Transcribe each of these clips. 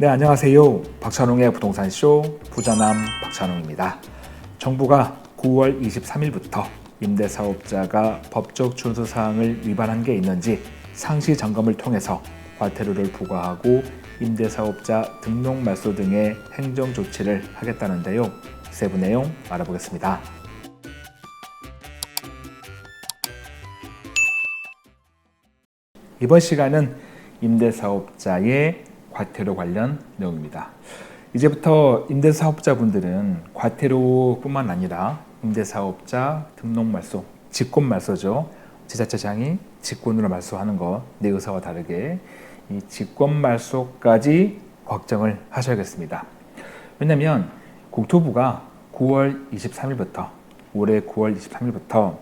네, 안녕하세요. 박찬웅의 부동산 쇼 부자남 박찬웅입니다. 정부가 9월 23일부터 임대사업자가 법적 준수사항을 위반한 게 있는지 상시 점검을 통해서 과태료를 부과하고 임대사업자 등록 말소 등의 행정 조치를 하겠다는데요. 세부 내용 알아보겠습니다. 이번 시간은 임대사업자의 과태료 관련 내용입니다. 이제부터 임대사업자분들은 과태료뿐만 아니라 임대사업자 등록 말소, 직권 말소죠. 지자체장이 직권으로 말소하는 것, 내 의사와 다르게 이 직권 말소까지 걱정을 하셔야겠습니다. 왜냐하면 국토부가 9월 23일부터 올해 9월 23일부터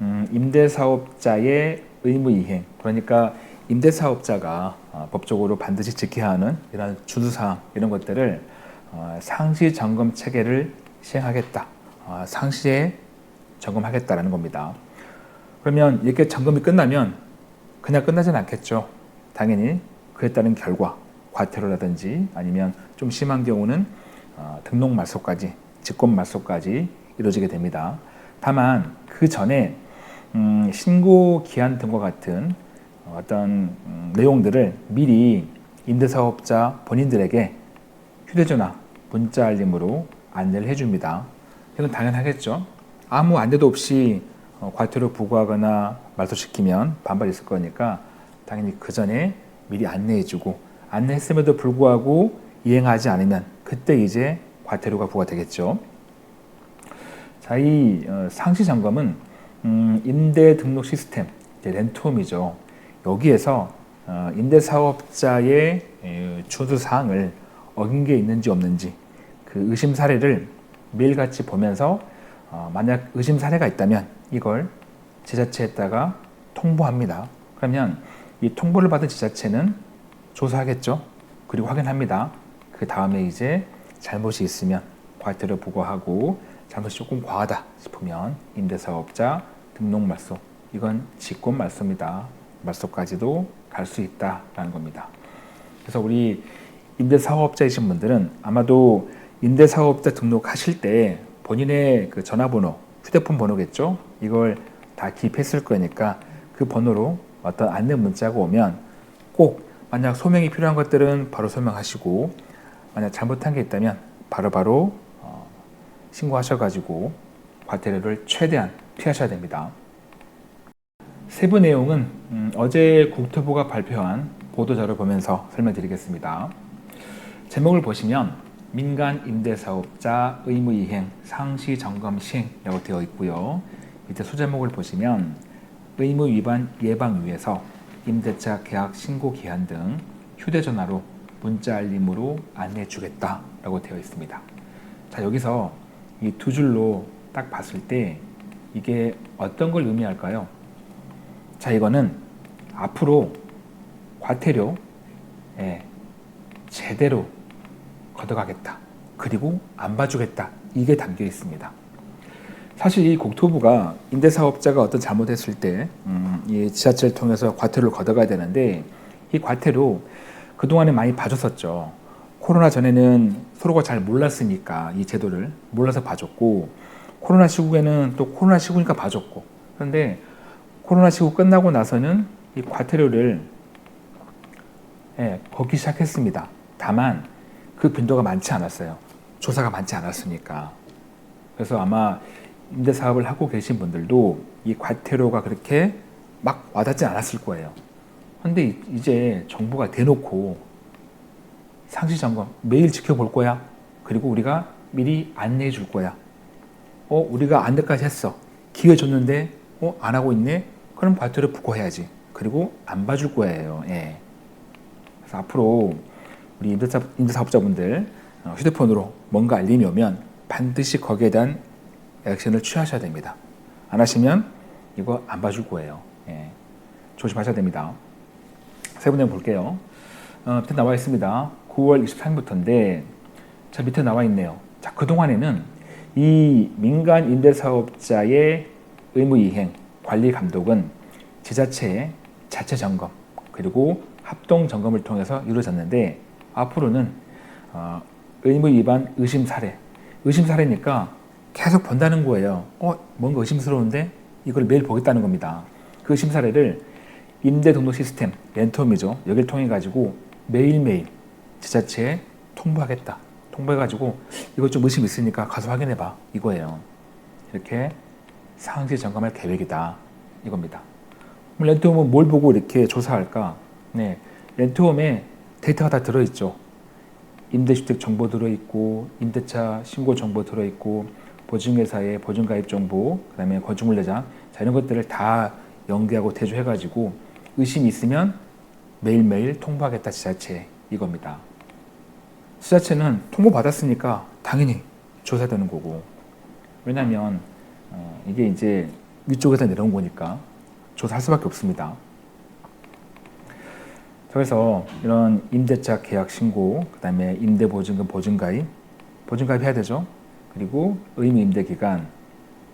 음, 임대사업자의 의무 이행, 그러니까 임대사업자가 어, 법적으로 반드시 지켜야 하는 이런 준수사항 이런 것들을 어, 상시 점검 체계를 시행하겠다. 어, 상시에 점검하겠다라는 겁니다. 그러면 이렇게 점검이 끝나면 그냥 끝나진 않겠죠. 당연히 그에 따른 결과 과태료라든지 아니면 좀 심한 경우는 어, 등록 말소까지 직권 말소까지 이루어지게 됩니다. 다만 그 전에 음, 신고 기한 등과 같은 어떤 음, 내용들을 미리 임대사업자 본인들에게 휴대전화, 문자 알림으로 안내를 해줍니다. 이건 당연하겠죠. 아무 안내도 없이 어, 과태료 부과하거나 말소시키면 반발이 있을 거니까 당연히 그 전에 미리 안내해주고 안내했음에도 불구하고 이행하지 않으면 그때 이제 과태료가 부과되겠죠. 자, 이 어, 상시 점검은 음, 임대 등록 시스템, 렌트홈이죠. 여기에서 어, 임대사업자의 준수 사항을 어긴 게 있는지 없는지 그 의심 사례를 매일같이 보면서 어, 만약 의심 사례가 있다면 이걸 지자체에다가 통보합니다. 그러면 이 통보를 받은 지자체는 조사하겠죠. 그리고 확인합니다. 그 다음에 이제 잘못이 있으면 과태료 부과하고 잘못이 조금 과하다 싶으면 임대사업자 등록 말소 이건 직권 말소입니다. 말소까지도 갈 수 있다라는 겁니다. 그래서 우리 임대사업자이신 분들은 아마도 임대사업자 등록하실 때 본인의 그 전화번호, 휴대폰 번호겠죠? 이걸 다 기입했을 거니까 그 번호로 어떤 안내 문자가 오면 꼭 만약 소명이 필요한 것들은 바로 소명하시고 만약 잘못한 게 있다면 바로바로 어, 신고하셔가지고 과태료를 최대한 피하셔야 됩니다. 세부 내용은 음, 어제 국토부가 발표한 보도자료 보면서 설명드리겠습니다. 제목을 보시면 민간 임대사업자 의무이행 상시 점검 시행이라고 되어 있고요. 밑에 소제목을 보시면 의무 위반 예방 위해서 임대차 계약 신고 기한 등 휴대전화로 문자 알림으로 안내해 주겠다라고 되어 있습니다. 자 여기서 이 두 줄로 딱 봤을 때 이게 어떤 걸 의미할까요? 자, 이거는 앞으로 과태료 예, 제대로 걷어가겠다. 그리고 안 봐주겠다. 이게 담겨 있습니다. 사실 이 국토부가 임대사업자가 어떤 잘못했을 때, 음, 이 지자체를 통해서 과태료를 걷어가야 되는데, 이 과태료 그동안에 많이 봐줬었죠. 코로나 전에는 서로가 잘 몰랐으니까 이 제도를 몰라서 봐줬고, 코로나 시국에는 또 코로나 시국이니까 봐줬고, 그런데 코로나 시국 끝나고 나서는 이 과태료를 예, 걷기 시작했습니다. 다만 그 빈도가 많지 않았어요. 조사가 많지 않았으니까. 그래서 아마 임대 사업을 하고 계신 분들도 이 과태료가 그렇게 막 와닿지 않았을 거예요. 근데 이제 정부가 대놓고 상시 점검 매일 지켜볼 거야. 그리고 우리가 미리 안내해 줄 거야. 어, 우리가 안내까지 했어. 기회 줬는데, 어, 안 하고 있네? 그럼 과태료 부과해야지. 그리고 안 봐줄 거예요. 예. 그래서 앞으로 우리 임대사, 임대사업자분들 어, 휴대폰으로 뭔가 알림이 오면 반드시 거기에 대한 액션을 취하셔야 됩니다. 안 하시면 이거 안 봐줄 거예요. 예. 조심하셔야 됩니다. 세 분의 볼게요. 어, 밑에 나와 있습니다. 9월 23일부터인데, 자, 밑에 나와 있네요. 자, 그동안에는 이 민간 임대사업자의 의무 이행, 관리 감독은 지자체의 자체 점검 그리고 합동 점검을 통해서 이루어졌는데 앞으로는 어, 의무 위반 의심 사례, 의심 사례니까 계속 본다는 거예요. 어, 뭔가 의심스러운데 이걸 매일 보겠다는 겁니다. 그 의심 사례를 임대 등록 시스템 렌트홈이죠. 여기를 통해 가지고 매일매일 지자체에 통보하겠다. 통보해 가지고 이거 좀 의심 있으니까 가서 확인해 봐. 이거예요. 이렇게 상시 점검할 계획이다. 이겁니다. 렌트홈은 뭘 보고 이렇게 조사할까? 네. 렌트홈에 데이터가 다 들어있죠. 임대주택 정보 들어있고, 임대차 신고 정보 들어있고, 보증회사의 보증가입 정보, 그 다음에 건축물 내장, 자, 이런 것들을 다 연계하고 대조해가지고 의심이 있으면 매일매일 통보하겠다 지자체 이겁니다. 지자체는 통보 받았으니까 당연히 조사되는 거고 왜냐하면 어, 이게 이제 위쪽에서 내려온 거니까 조사할 수밖에 없습니다. 그래서 이런 임대차 계약 신고, 그다음에 임대 보증금 보증가입, 보증가입 해야 되죠. 그리고 의무 임대 기간,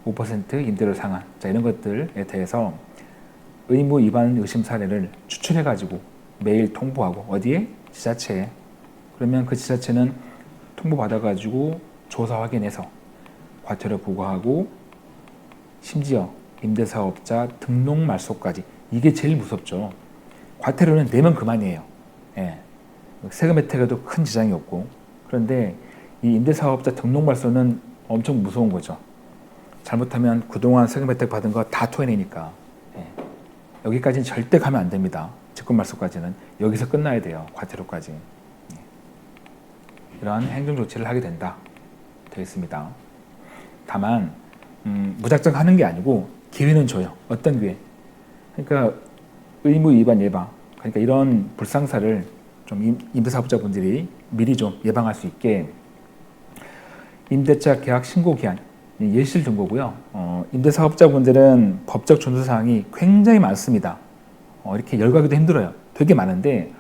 5% 임대료 상한, 자 이런 것들에 대해서 의무 위반 의심 사례를 추출해 가지고 매일 통보하고 어디에 지자체에 그러면 그 지자체는 통보 받아 가지고 조사 확인해서 과태료 부과하고 심지어 임대사업자 등록 말소까지 이게 제일 무섭죠. 과태료는 내면 그만이에요. 예. 세금 혜택에도 큰 지장이 없고 그런데 이 임대사업자 등록 말소는 엄청 무서운 거죠. 잘못하면 그동안 세금 혜택 받은 거 다 토해내니까 예. 여기까지는 절대 가면 안 됩니다. 직권 말소까지는 여기서 끝나야 돼요. 과태료까지 예. 이러한 행정 조치를 하게 된다 되어 있습니다. 다만 음, 무작정 하는 게 아니고 기회는 줘요. 어떤 기회? 그러니까 의무 위반 예방. 그러니까 이런 불상사를 좀 임- 임대사업자분들이 미리 좀 예방할 수 있게 임대차 계약 신고 기한 예실 정보고요. 어, 임대사업자분들은 법적 준수 사항이 굉장히 많습니다. 어, 이렇게 열거하기도 힘들어요. 되게 많은데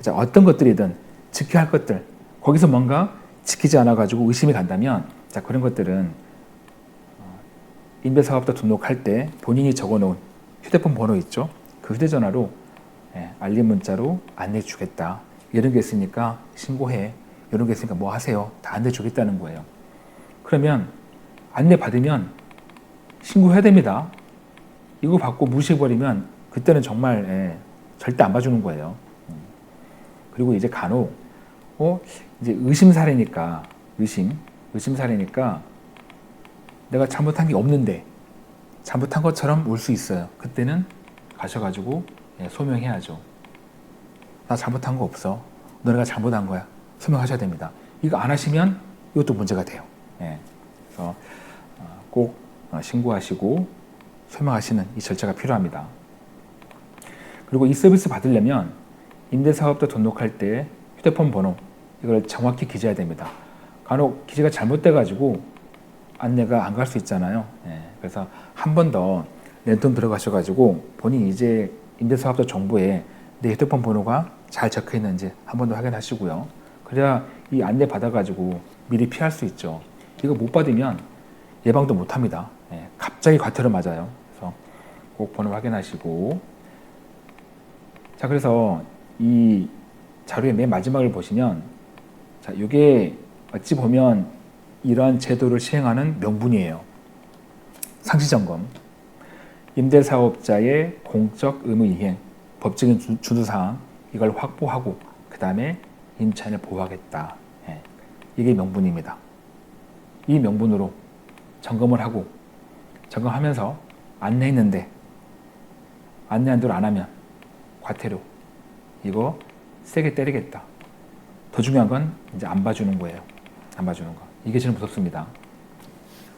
자, 어떤 것들이든 지켜야 할 것들 거기서 뭔가 지키지 않아 가지고 의심이 간다면 자 그런 것들은 어, 임대사업자 등록할 때 본인이 적어놓은 휴대폰 번호 있죠. 그 휴대전화로 예, 알림 문자로 안내 주겠다. 이런 게 있으니까 신고해. 이런 게 있으니까 뭐 하세요. 다 안내 주겠다는 거예요. 그러면 안내 받으면 신고해야 됩니다. 이거 받고 무시해버리면 그때는 정말 예, 절대 안 봐주는 거예요. 음. 그리고 이제 간혹 어 이제 의심 사례니까 의심 의심 사례니까 내가 잘못한 게 없는데 잘못한 것처럼 올수 있어요. 그때는 가셔가지고 예, 소명해야죠. 나 잘못한 거 없어. 너네가 잘못한 거야. 소명하셔야 됩니다. 이거 안 하시면 이것도 문제가 돼요. 예. 그래서 어, 꼭 어, 신고하시고 소명하시는 이 절차가 필요합니다. 그리고 이 서비스 받으려면 임대사업자 등록할 때 휴대폰 번호 이걸 정확히 기재해야 됩니다. 간혹 기재가 잘못돼가지고 안내가 안 갈 수 있잖아요. 예, 그래서 한 번 더 랜턴 들어가셔가지고 본인 이제 임대사업자 정보에 내 휴대폰 번호가 잘 적혀 있는지 한 번 더 확인하시고요. 그래야 이 안내 받아가지고 미리 피할 수 있죠. 이거 못 받으면 예방도 못 합니다. 예, 갑자기 과태료 맞아요. 그래서 꼭 번호 확인하시고. 자, 그래서 이 자료의 맨 마지막을 보시면 자, 이게 어찌 보면 이러한 제도를 시행하는 명분이에요. 상시점검. 임대사업자의 공적 의무 이행, 법적인 주- 준수사항 이걸 확보하고 그 다음에 임차인을 보호하겠다. 예, 이게 명분입니다. 이 명분으로 점검을 하고 점검하면서 안내했는데 안내한 대로 안 하면 과태료 이거 세게 때리겠다. 더 중요한 건 이제 안 봐주는 거예요. 안 봐주는 거. 이게 제일 무섭습니다.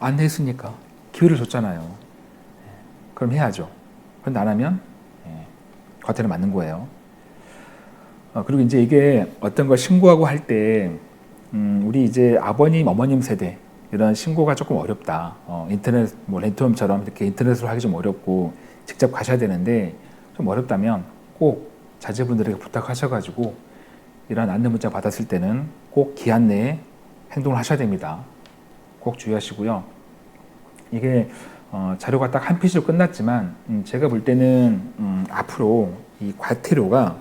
안내했으니까 기회를 줬잖아요. 예, 그럼 해야죠. 그런데 안 하면 예, 과태료 맞는 거예요. 어, 그리고 이제 이게 어떤 걸 신고하고 할때 음, 우리 이제 아버님, 어머님 세대 이런 신고가 조금 어렵다. 어, 인터넷 뭐 렌트홈처럼 이렇게 인터넷으로 하기 좀 어렵고 직접 가셔야 되는데 좀 어렵다면 꼭 자제분들에게 부탁하셔가지고 이런 안내 문자 받았을 때는 꼭 기한 내에 행동을 하셔야 됩니다. 꼭 주의하시고요. 이게 어, 자료가 딱 한 페이지로 끝났지만 음, 제가 볼 때는 음, 앞으로 이 과태료가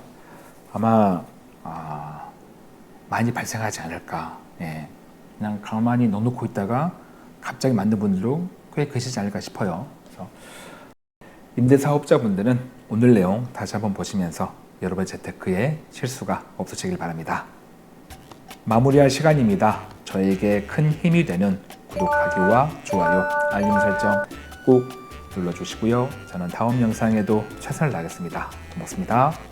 아마 아, 많이 발생하지 않을까. 예. 그냥 가만히 넣어놓고 있다가 갑자기 만든 분들도 꽤 계시지 않을까 싶어요. 그래서 임대사업자분들은 오늘 내용 다시 한번 보시면서 여러분의 재테크에 실수가 없으시길 바랍니다. 마무리할 시간입니다. 저에게 큰 힘이 되는 구독하기와 좋아요, 알림 설정 꼭 눌러주시고요. 저는 다음 영상에도 최선을 다하겠습니다. 고맙습니다.